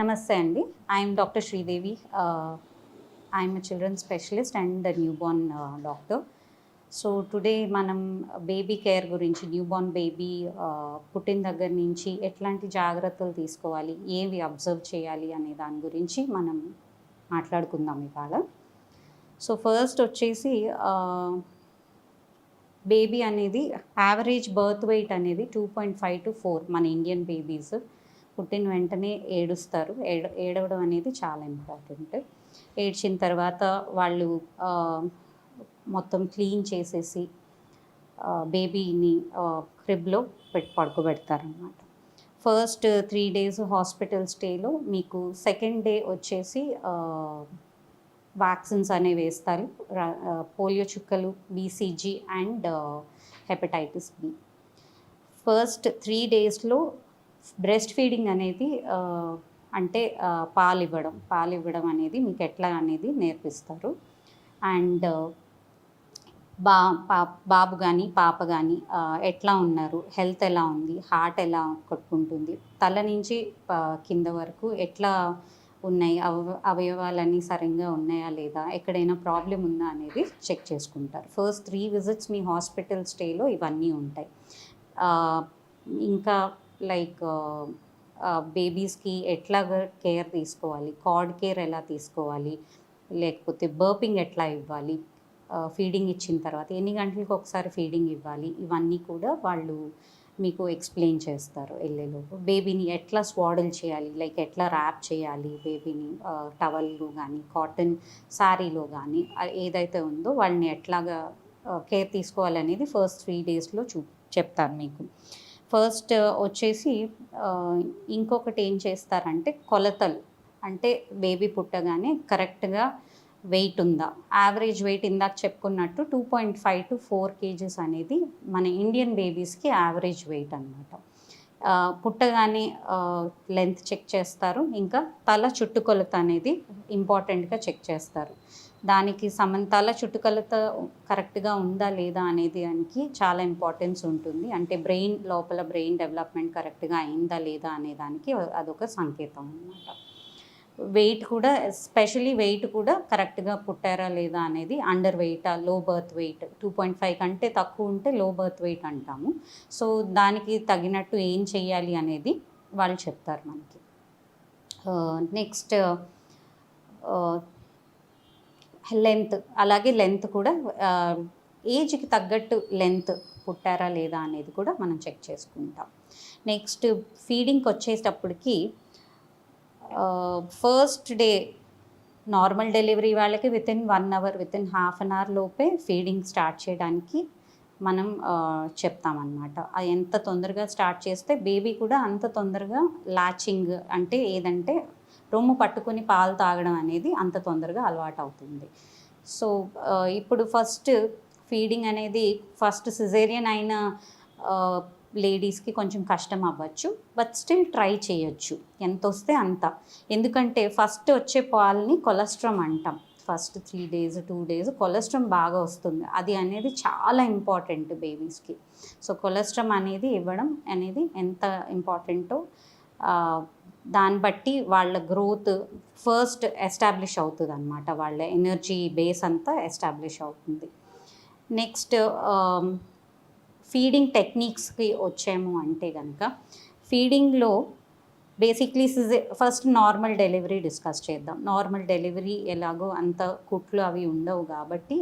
నమస్తే అండి. I'm doctor Sridevi I'm children specialist and newborn doctor so today మనం baby care గురించి newborn baby uh, పుట్టిన దగ్గర నుంచి ఎట్లాంటి జాగ్రత్తలు తీసుకోవాలి ఏవి అబ్జర్వ్ చేయాలి అనే దాని గురించి మనం మాట్లాడుకుందాం ఇవాళ. సో ఫస్ట్ వచ్చేసి uh, బేబీ అనేది యావరేజ్ బర్త్ వెయిట్ అనేది two point five to four మన ఇండియన్ బేబీస్ పుట్టిన వెంటనే ఏడుస్తారు. ఏడ ఏడవడం అనేది చాలా ఇంపార్టెంట్. ఏడ్చిన తర్వాత వాళ్ళు మొత్తం క్లీన్ చేసేసి బేబీని క్రిబ్లో పెట్టి పడుకోబెడతారనమాట ఫస్ట్ త్రీ డేస్ హాస్పిటల్ స్టేలో మీకు సెకండ్ డే వచ్చేసి వ్యాక్సిన్స్ అనేవి వేస్తారు. పోలియో చుక్కలు BCG and hepatitis B. First three డేస్లో బ్రెస్ట్ ఫీడింగ్ అనేది అంటే పాలు ఇవ్వడం పాలు ఇవ్వడం అనేది మీకు ఎట్లా అనేది నేర్పిస్తారు. అండ్ బా పా బాబు కానీ పాప కానీ ఎట్లా ఉన్నారు? హెల్త్ ఎలా ఉంది? హార్ట్ ఎలా కొట్టుకుంటుంది? తల నుంచి కింద వరకు ఎట్లా ఉన్నాయి? అవ అవయవాలన్నీ సరిగ్గా ఉన్నాయా లేదా? ఎక్కడైనా ప్రాబ్లం ఉందా అనేది చెక్ చేసుకుంటారు. ఫస్ట్ త్రీ విజిట్స్ మీ హాస్పిటల్ స్టేలో ఇవన్నీ ఉంటాయి. ఇంకా లైక్ బేబీస్కి ఎట్లాగా కేర్ తీసుకోవాలి కార్డ్ కేర్ ఎలా తీసుకోవాలి లేకపోతే బర్పింగ్ ఎట్లా ఇవ్వాలి ఫీడింగ్ ఇచ్చిన తర్వాత ఎన్ని గంటలకు ఒకసారి ఫీడింగ్ ఇవ్వాలి ఇవన్నీ కూడా వాళ్ళు మీకు ఎక్స్ప్లెయిన్ చేస్తారు వెళ్ళేలోపు బేబీని ఎట్లా స్వాడల్ చేయాలి లైక్ ఎట్లా ర్యాప్ చేయాలి బేబీని టవల్లో కానీ కాటన్ శారీలో కానీ ఏదైతే ఉందో వాళ్ళని ఎట్లాగా కేర్ తీసుకోవాలనేది ఫస్ట్ త్రీ డేస్లో చూ చెప్తారు మీకు. ఫస్ట్ వచ్చేసి ఇంకొకటి ఏం చేస్తారంటే కొలతలు. అంటే బేబీ పుట్టగానే కరెక్ట్గా వెయిట్ ఉందా? యావరేజ్ వెయిట్ ఇందాక చెప్పుకున్నట్టు two point five to four kgs అనేది మన ఇండియన్ బేబీస్కి యావరేజ్ వెయిట్ అనమాట పుట్టగానే లెంత్ చెక్ చేస్తారు. ఇంకా తల చుట్టుకొలత అనేది ఇంపార్టెంట్గా చెక్ చేస్తారు. దానికి సమంతాల చుట్టుకలతో కరెక్ట్గా ఉందా లేదా అనేది దానికి చాలా ఇంపార్టెన్స్ ఉంటుంది. అంటే బ్రెయిన్ లోపల బ్రెయిన్ డెవలప్మెంట్ కరెక్ట్గా అయిందా లేదా అనే దానికి అదొక సంకేతం అన్నమాట. వెయిట్ కూడా స్పెషలీ వెయిట్ కూడా కరెక్ట్గా పుట్టారా లేదా అనేది అండర్ వెయిటా లో birth weight two point five కంటే తక్కువ ఉంటే లో బర్త్ వెయిట్ అంటాము. సో దానికి తగినట్టు ఏం చేయాలి అనేది వాళ్ళు చెప్తారు మనకి. నెక్స్ట్ లెంత్ అలాగే లెంత్ కూడా ఏజ్కి తగ్గట్టు లెంత్ పుట్టారా లేదా అనేది కూడా మనం చెక్ చేసుకుంటాం. నెక్స్ట్ ఫీడింగ్కి వచ్చేటప్పటికి ఫస్ట్ డే నార్మల్ డెలివరీ వాళ్ళకి within one hour within half an hour లోపే ఫీడింగ్ స్టార్ట్ చేయడానికి మనం చెప్తామన్నమాట. అది ఎంత తొందరగా స్టార్ట్ చేస్తే బేబీ కూడా అంత తొందరగా లాచింగ్ అంటే ఏదంటే రొమ్ము పట్టుకుని పాలు తాగడం అనేది అంత తొందరగా అలవాటు అవుతుంది సో ఇప్పుడు ఫస్ట్ ఫీడింగ్ అనేది ఫస్ట్ సిజేరియన్ అయిన లేడీస్కి కొంచెం కష్టం అవ్వచ్చు. బట్ స్టిల్ ట్రై చేయొచ్చు. ఎంత వస్తే అంత. ఎందుకంటే ఫస్ట్ వచ్చే పాలని కొలెస్ట్రామ్ అంటాం. First three days two days colostrum బాగా వస్తుంది. అది అనేది చాలా ఇంపార్టెంట్ బేబీస్కి. సో కొలెస్ట్రామ్ అనేది ఇవ్వడం అనేది ఎంత ఇంపార్టెంటో దాన్ని బట్టి వాళ్ళ గ్రోత్ ఫస్ట్ ఎస్టాబ్లిష్ అవుతుంది అనమాట వాళ్ళ ఎనర్జీ బేస్ అంతా ఎస్టాబ్లిష్ అవుతుంది. నెక్స్ట్ ఫీడింగ్ టెక్నిక్స్కి వచ్చాము అంటే కనుక ఫీడింగ్లో బేసిక్లీ సిజే ఫస్ట్ నార్మల్ డెలివరీ డిస్కస్ చేద్దాం. నార్మల్ డెలివరీ ఎలాగో అంత కుట్లు అవి ఉండవు కాబట్టి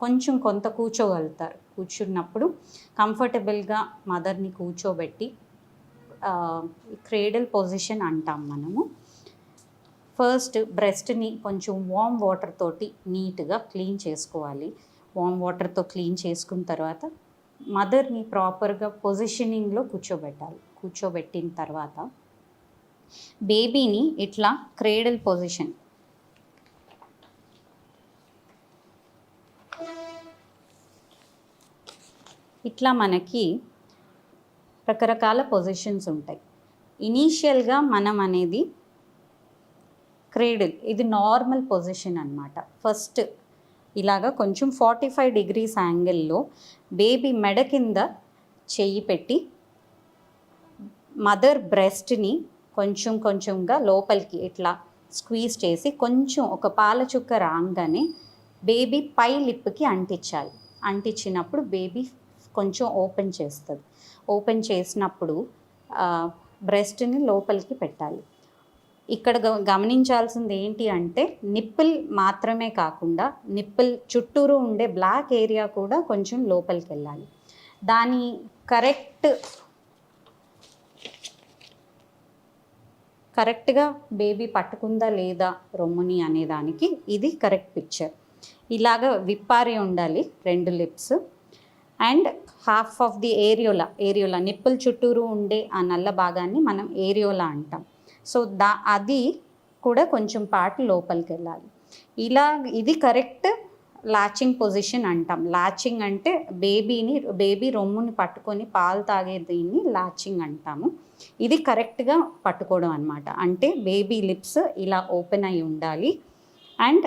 కొంచెం కొంత కూర్చోగలుగుతారు. కూర్చున్నప్పుడు కంఫర్టబుల్గా మదర్ని కూర్చోబెట్టి క్రేడల్ పొజిషన్ అంటాం మనము. ఫస్ట్ బ్రెస్ట్ని కొంచెం వామ్ వాటర్ తోటి నీట్గా క్లీన్ చేసుకోవాలి. వామ్ వాటర్తో క్లీన్ చేసుకున్న తర్వాత మదర్ని ప్రాపర్గా పొజిషనింగ్లో కూర్చోబెట్టాలి. కూర్చోబెట్టిన తర్వాత బేబీని ఇట్లా క్రేడల్ పొజిషన్ ఇట్లా మనకి రకరకాల పొజిషన్స్ ఉంటాయి. ఇనీషియల్గా మనం అనేది క్రేడిల్ ఇది నార్మల్ పొజిషన్ అనమాట ఫస్ట్ ఇలాగా కొంచెం ఫార్టీ ఫైవ్ డిగ్రీస్ యాంగిల్లో బేబీ మెడ కింద చెయ్యి పెట్టి మదర్ బ్రెస్ట్ని కొంచెం కొంచెంగా లోపలికి ఇట్లా స్క్వీజ్ చేసి కొంచెం ఒక పాల చుక్క రాగానే బేబీ పై లిప్కి అంటించాలి. అంటించినప్పుడు బేబీ కొంచెం ఓపెన్ చేస్తుంది. ఓపెన్ చేసినప్పుడు బ్రెస్ట్ని లోపలికి పెట్టాలి. ఇక్కడ గ- గమనించాల్సింది ఏంటి అంటే నిప్పుల్ మాత్రమే కాకుండా నిప్పుల్ చుట్టూరు ఉండే బ్లాక్ ఏరియా కూడా కొంచెం లోపలికి వెళ్ళాలి. దాని కరెక్ట్ కరెక్ట్గా బేబీ పట్టుకుందా లేదా రొమ్ముని అనేదానికి ఇది కరెక్ట్ పిక్చర్. ఇలాగ విప్పారి ఉండాలి రెండు lips. And half of the areola areola నిప్పుల చుట్టూరు ఉండే ఆ నల్ల భాగాన్ని మనం ఏరియోలా అంటాం. సో దా అది కూడా కొంచెం పాటు లోపలికి వెళ్ళాలి. ఇలా ఇది కరెక్ట్ లాచింగ్ పొజిషన్ అంటాం. లాచింగ్ అంటే బేబీని బేబీ రొమ్ముని పట్టుకొని పాలు తాగే దీన్ని లాచింగ్ అంటాము. ఇది కరెక్ట్గా పట్టుకోవడం అనమాట అంటే బేబీ లిప్స్ ఇలా ఓపెన్ అయి ఉండాలి. అండ్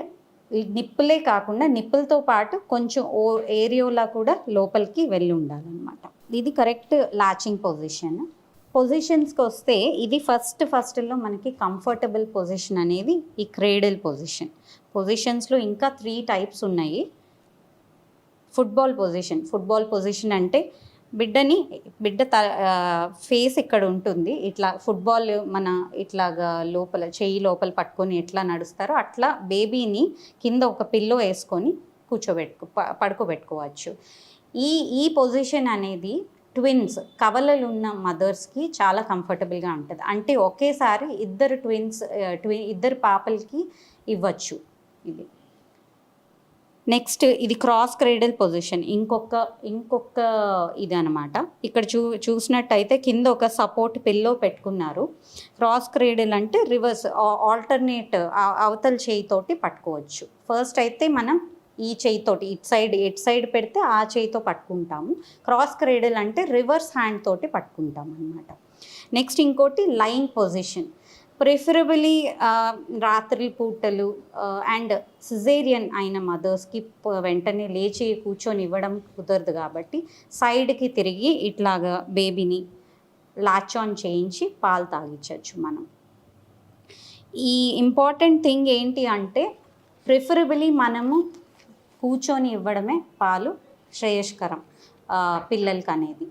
నిప్పులే కాకుండా నిప్పులతో పాటు కొంచెం ఓ ఏరియోలా కూడా లోపలికి వెళ్ళి ఉండాలన్నమాట. ఇది కరెక్ట్ లాచింగ్ పొజిషన్. పొజిషన్స్కి వస్తే ఇది ఫస్ట్ ఫస్ట్లో మనకి కంఫర్టబుల్ పొజిషన్ అనేది ఈ క్రేడల్ పొజిషన్. పొజిషన్స్లో ఇంకా త్రీ టైప్స్ ఉన్నాయి. Football position. ఫుట్బాల్ పొజిషన్ అంటే బిడ్డని బిడ్డ త ఫేస్ ఇక్కడ ఉంటుంది. ఇట్లా ఫుట్బాల్ మన ఇట్లాగా లోపల చెయ్యి లోపల పట్టుకొని ఎట్లా నడుస్తారో అట్లా బేబీని కింద ఒక పిల్లో వేసుకొని కూర్చోబెట్టుకో పడుకోబెట్టుకోవచ్చు. ఈ ఈ పొజిషన్ అనేది ట్విన్స్ కవలలు ఉన్న మదర్స్కి చాలా కంఫర్టబుల్గా ఉంటుంది. అంటే ఒకేసారి ఇద్దరు ట్విన్స్ ట్వి ఇద్దరు పాపలకి ఇవ్వచ్చు ఇది. నెక్స్ట్ ఇది క్రాస్ క్రేడల్ పొజిషన్. ఇంకొక ఇంకొక ఇది అనమాట ఇక్కడ చూ చూసినట్టయితే కింద ఒక సపోర్ట్ పిల్లో పెట్టుకున్నారు. క్రాస్ క్రేడల్ అంటే రివర్స్ ఆల్టర్నేట్ అవతల చేయితోటి పట్టుకోవచ్చు. ఫస్ట్ అయితే మనం ఈ చేయితోటి ఇటు సైడ్ ఇట్ సైడ్ పెడితే ఆ చేయితో పట్టుకుంటాము. క్రాస్ క్రేడల్ అంటే రివర్స్ హ్యాండ్ తోటి పట్టుకుంటాం అనమాట నెక్స్ట్ ఇంకోటి లైన్ పొజిషన్. ప్రిఫరబులీ రాత్రి పూటలు అండ్ సిజేరియన్ అయిన మదర్స్కి వెంటనే లేచి కూర్చొని ఇవ్వడం కుదరదు కాబట్టి సైడ్కి తిరిగి ఇట్లాగా బేబీని లాచ్ ఆన్ చేయించి పాలు తాగించవచ్చు మనం. ఈ ఇంపార్టెంట్ థింగ్ ఏంటి అంటే ప్రిఫరబులీ మనము కూర్చొని ఇవ్వడమే పాలు శ్రేయస్కరం పిల్లలకి అనేది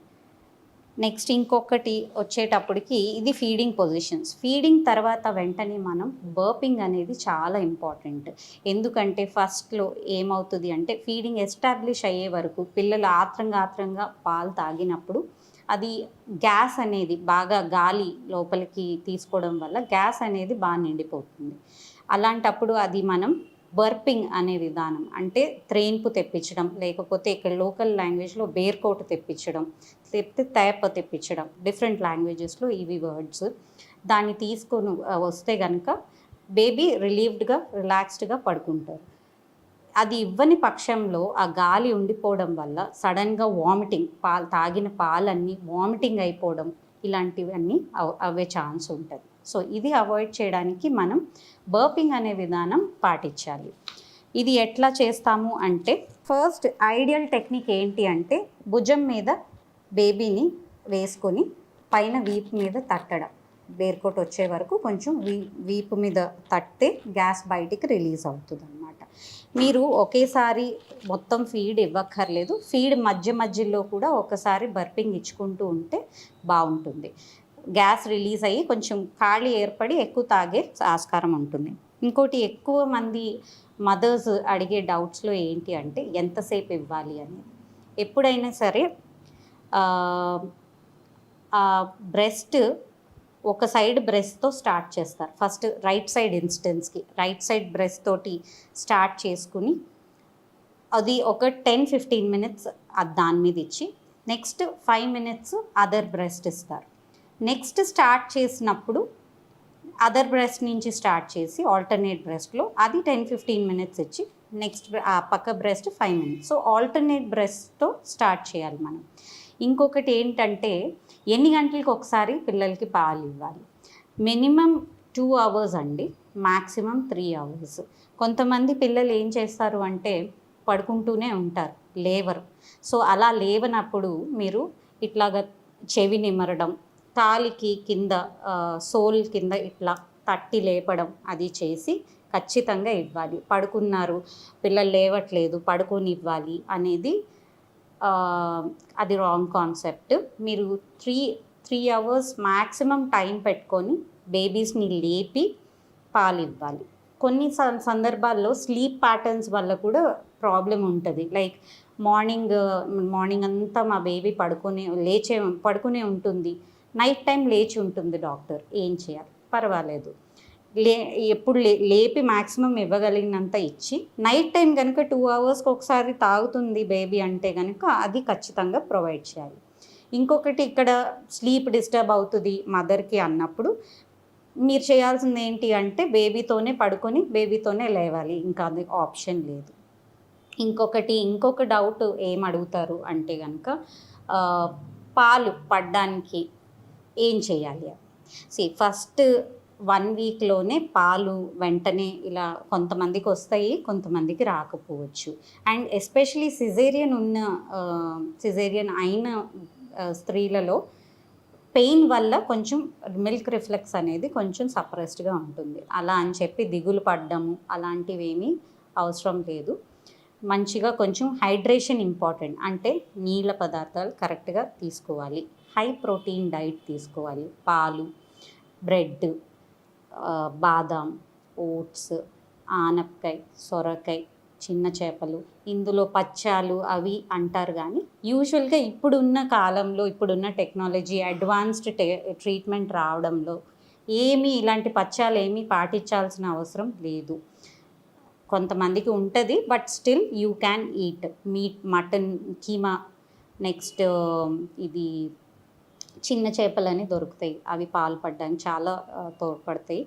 నెక్స్ట్ ఇంకొకటి వచ్చేటప్పటికి ఇది ఫీడింగ్ పొజిషన్స్ ఫీడింగ్ తర్వాత వెంటనే మనం బర్పింగ్ అనేది చాలా ఇంపార్టెంట్ ఎందుకంటే ఫస్ట్లో ఏమవుతుంది అంటే ఫీడింగ్ ఎస్టాబ్లిష్ అయ్యే వరకు పిల్లలు ఆత్రంగా ఆత్రంగా పాలు తాగినప్పుడు అది గ్యాస్ అనేది బాగా గాలి లోపలికి తీసుకోవడం వల్ల గ్యాస్ అనేది బాగా నిండిపోతుంది. అలాంటప్పుడు అది మనం బర్పింగ్ అనే విధానం అంటే త్రేన్పు తెప్పించడం లేకపోతే ఇక్కడ లోకల్ లాంగ్వేజ్లో బేర్కోట్ తెప్పించడం లేకపోతే తేప తెప్పించడం డిఫరెంట్ లాంగ్వేజెస్లో ఇవి వర్డ్స్. దాన్ని తీసుకొని వస్తే కనుక బేబీ రిలీవ్డ్గా రిలాక్స్డ్గా పడుకుంటారు. అది ఇవ్వని పక్షంలో ఆ గాలి ఉండిపోవడం వల్ల సడన్గా వామిటింగ్ పాలు తాగిన పాలన్నీ వామిటింగ్ అయిపోవడం ఇలాంటివన్నీ అవ- అవే ఛాన్స్ ఉంటుంది సో ఇది అవాయిడ్ చేయడానికి మనం బర్పింగ్ అనే విధానం పాటించాలి. ఇది ఎట్లా చేస్తాము అంటే ఫస్ట్ ఐడియల్ టెక్నిక్ ఏంటి అంటే భుజం మీద బేబీని వేసుకొని పైన వీపు మీద తట్టడం. బేర్కోట్ వచ్చే వరకు కొంచెం వీ వీపు మీద తట్టే గ్యాస్ బయటికి రిలీజ్ అవుతుంది అనమాట మీరు ఒకేసారి మొత్తం ఫీడ్ ఇవ్వక్కర్లేదు. ఫీడ్ మధ్య మధ్యలో కూడా ఒకసారి బర్పింగ్ ఇచ్చుకుంటూ ఉంటే బాగుంటుంది. గ్యాస్ రిలీజ్ అయ్యి కొంచెం ఖాళీ ఏర్పడి ఎక్కువ తాగే ఆస్కారం ఉంటుంది. ఇంకోటి ఎక్కువ మంది మదర్స్ అడిగే డౌట్స్లో ఏంటి అంటే ఎంతసేపు ఇవ్వాలి అని. ఎప్పుడైనా సరే బ్రెస్ట్ ఒక సైడ్ బ్రెస్ట్తో స్టార్ట్ చేస్తారు. ఫస్ట్ రైట్ సైడ్ ఇన్స్టెన్స్కి రైట్ సైడ్ బ్రెస్ట్ తోటి స్టార్ట్ చేసుకుని అది ఒక టెన్ ఫిఫ్టీన్ మినిట్స్ దాని మీద ఇచ్చి next five minutes other breast ఇస్తారు. నెక్స్ట్ స్టార్ట్ చేసినప్పుడు అదర్ బ్రెస్ట్ నుంచి స్టార్ట్ చేసి ఆల్టర్నేట్ బ్రెస్ట్లో అది టెన్ ఫిఫ్టీన్ మినిట్స్ ఇచ్చి నెక్స్ట్ ఆ పక్క breast five minutes. So alternate బ్రెస్ట్తో start చేయాలి మనం. ఇంకొకటి ఏంటంటే ఎన్ని గంటలకు ఒకసారి పిల్లలకి పాలు ఇవ్వాలి? మినిమం టూ అవర్స్ అండి మ్యాక్సిమం త్రీ అవర్స్. కొంతమంది పిల్లలు ఏం చేస్తారు అంటే పడుకుంటూనే ఉంటారు లేవరు. సో అలా లేవనప్పుడు మీరు ఇట్లాగ చెవి నిమరడం తాలికి కింద సోల్ కింద ఇట్లా తట్టి లేపడం అది చేసి ఖచ్చితంగా ఇవ్వాలి. పడుకున్నారు పిల్లలు లేవట్లేదు పడుకొని ఇవ్వాలి అనేది అది రాంగ్ కాన్సెప్ట్ మీరు three three hours maximum time పెట్టుకొని బేబీస్ని లేపి పాలు ఇవ్వాలి. కొన్ని సందర్భాల్లో స్లీప్ ప్యాటర్న్స్ వల్ల కూడా ప్రాబ్లం ఉంటుంది. లైక్ మార్నింగ్ మార్నింగ్ అంతా మా బేబీ పడుకునే లేచే పడుకునే ఉంటుంది. నైట్ టైం లేచి ఉంటుంది డాక్టర్. ఏం చేయాలి? పర్వాలేదు. లే ఎప్పుడు లే లేపి మ్యాక్సిమం ఇవ్వగలిగినంత ఇచ్చి నైట్ టైం కనుక టూ అవర్స్కి ఒకసారి తాగుతుంది బేబీ అంటే కనుక అది ఖచ్చితంగా ప్రొవైడ్ చేయాలి. ఇంకొకటి ఇక్కడ స్లీప్ డిస్టర్బ్ అవుతుంది మదర్కి అన్నప్పుడు. మీరు చేయాల్సింది ఏంటి అంటే బేబీతోనే పడుకొని బేబీతోనే లేవాలి. ఇంకా అది ఆప్షన్ లేదు. ఇంకొకటి ఇంకొక డౌట్ ఏం అడుగుతారు అంటే కనుక పాలు పడ్డానికి ఏం చేయాలి సి ఫస్ట్ వన్ వీక్లోనే పాలు వెంటనే ఇలా కొంతమందికి వస్తాయి కొంతమందికి రాకపోవచ్చు. అండ్ ఎస్పెషలీ సిజేరియన్ ఉన్న సిజేరియన్ అయిన స్త్రీలలో పెయిన్ వల్ల కొంచెం మిల్క్ రిఫ్లెక్స్ అనేది కొంచెం సప్రెస్డ్గా ఉంటుంది. అలా అని చెప్పి దిగులు పడ్డము అలాంటివి ఏమీ అవసరం లేదు. మంచిగా కొంచెం హైడ్రేషన్ ఇంపార్టెంట్ అంటే నీళ్ళ పదార్థాలు కరెక్ట్గా తీసుకోవాలి. హై ప్రోటీన్ డైట్ తీసుకోవాలి. పాలు బ్రెడ్ బాదాం ఓట్స్ ఆనపకాయ సొరకాయ చిన్న చేపలు ఇందులో పచ్చాలు అవి అంటారు కానీ యూజువల్గా ఇప్పుడున్న కాలంలో ఇప్పుడున్న టెక్నాలజీ అడ్వాన్స్డ్ టె ట్రీట్మెంట్ రావడంలో ఏమీ ఇలాంటి పచ్చాలు ఏమీ పాటించాల్సిన అవసరం లేదు. కొంతమందికి ఉంటుంది but still you can eat. Meat mutton keema next ఇది చిన్న చేపలని దొరుకుతాయి. అవి పాలు పడ్డానికి చాలా తోడ్పడతాయి.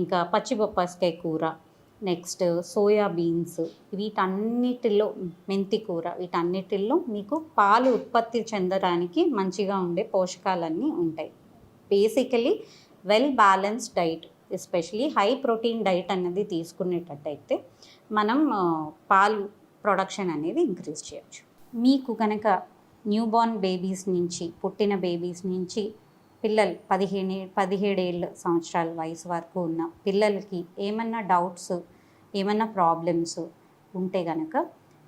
ఇంకా పచ్చి బొప్పాసికాయ కూర నెక్స్ట్ సోయా బీన్స్ వీటన్నిటిలో మెంతి కూర వీటన్నిటిలో మీకు పాలు ఉత్పత్తి చెందడానికి మంచిగా ఉండే పోషకాలన్నీ ఉంటాయి. Basically well balanced diet especially high protein diet అనేది తీసుకునేటట్టయితే మనం పాలు ప్రొడక్షన్ అనేది ఇంక్రీజ్ చేయొచ్చు. మీకు కనుక న్యూబార్న్ బేబీస్ నుంచి పుట్టిన బేబీస్ నుంచి పిల్లలు పదిహేను పదిహేడేళ్ళ సంవత్సరాల వయసు వరకు ఉన్న పిల్లలకి ఏమన్నా డౌట్స్ ఏమన్నా ప్రాబ్లమ్స్ ఉంటే కనుక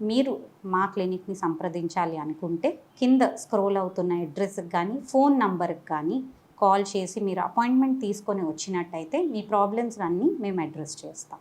మీరు మా క్లినిక్ని సంప్రదించాలి అనుకుంటే కింద స్క్రోల్ అవుతున్న అడ్రస్కి కానీ ఫోన్ నంబర్కి కానీ కాల్ చేసి మీరు అపాయింట్మెంట్ తీసుకొని వచ్చినట్టయితే మీ ప్రాబ్లమ్స్ అన్నీ మేము అడ్రస్ చేస్తాం.